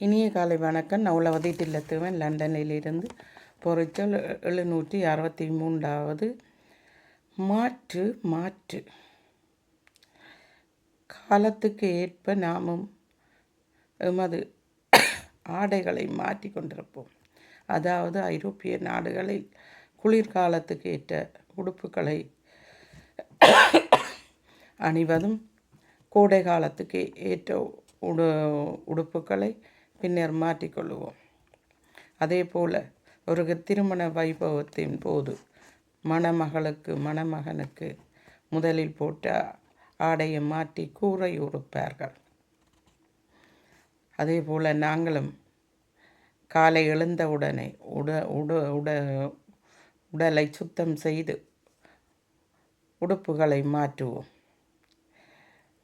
இனிய காலை வணக்கம். நான் உலவதி தில்லத்துவன் லண்டனிலிருந்து பொறிச்சல் எழுநூற்றி அறுபத்தி மூன்றாவது. மாற்று மாற்று. காலத்துக்கு ஏற்ப நாமும் எமது ஆடைகளை மாற்றி கொண்டிருப்போம். அதாவது ஐரோப்பிய நாடுகளில் குளிர்காலத்துக்கு ஏற்ற உடுப்புகளை அணிவதும் கோடை காலத்துக்கு ஏற்ற உடு உடுப்புகளை பின்னர் மாற்றிக்கொள்வோம் அதே போல் ஒரு திருமண வைபவத்தின் போது மணமகளுக்கு மணமகனுக்கு முதலில் போட்ட ஆடையை மாற்றி கூரை உடுப்பார்கள். அதே போல் நாங்களும் காலை எழுந்தவுடனே உட உட உட உடலை சுத்தம் செய்து உடுப்புகளை மாற்றுவோம்.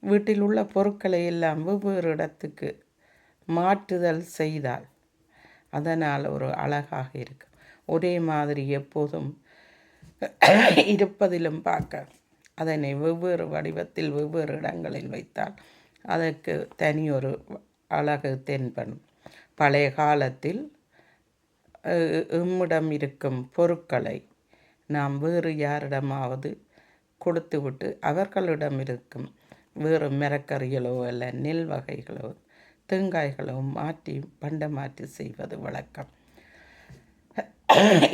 வீட்டில் உள்ள பொருட்களை எல்லாம் வெவ்வேறு இடத்துக்கு மாற்றுதல் செய்தால் அதனால் ஒரு அழகாக இருக்கும் ஒரே மாதிரி எப்போதும் இருப்பதிலும் பார்க்க அதனை வெவ்வேறு வடிவத்தில் வெவ்வேறு இடங்களில் வைத்தால் அதற்கு தனி ஒரு அழகு தென்படும். பழைய காலத்தில் எம்மிடம் இருக்கும் பொருட்களை நாம் வேறு யாரிடமாவது கொடுத்துவிட்டு அவர்களிடம் இருக்கும் வேறு மரக்கறிகளோ அல்ல நெல் வகைகளோ தேங்காய்களும் மாற்றி பண்டை மாற்றி செய்வது வழக்கம்.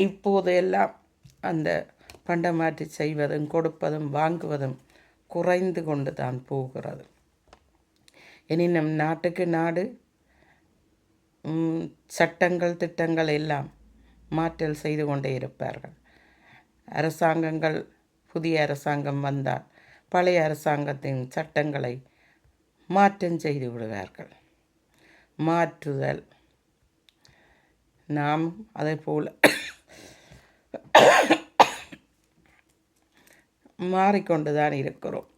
இப்போது எல்லாம் அந்த பண்டமாற்றி செய்வதும் கொடுப்பதும் வாங்குவதும் குறைந்து கொண்டு தான் போகிறது. எனினும் நாட்டுக்கு நாடு சட்டங்கள் திட்டங்கள் எல்லாம் மாற்றல் செய்து கொண்டே இருப்பார்கள். அரசாங்கங்கள் புதிய அரசாங்கம் வந்தால் பழைய அரசாங்கத்தின் சட்டங்களை மாற்றம் செய்து விடுவார்கள். மாற்றுதல். நாம் அதே போல் மாறிக்கொண்டுதான் இருக்கிறோம்.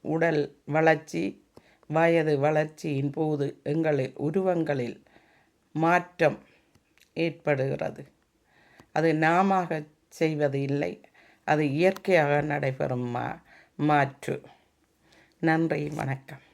உடல் வளர்ச்சி வயது வளர்ச்சியின் போது எங்களில் உருவங்களில் மாற்றம் ஏற்படுகிறது. அது நாம செய்வது இல்லை. அது இயற்கையாக நடைபெறும் மா மாற்று. நன்றி வணக்கம்.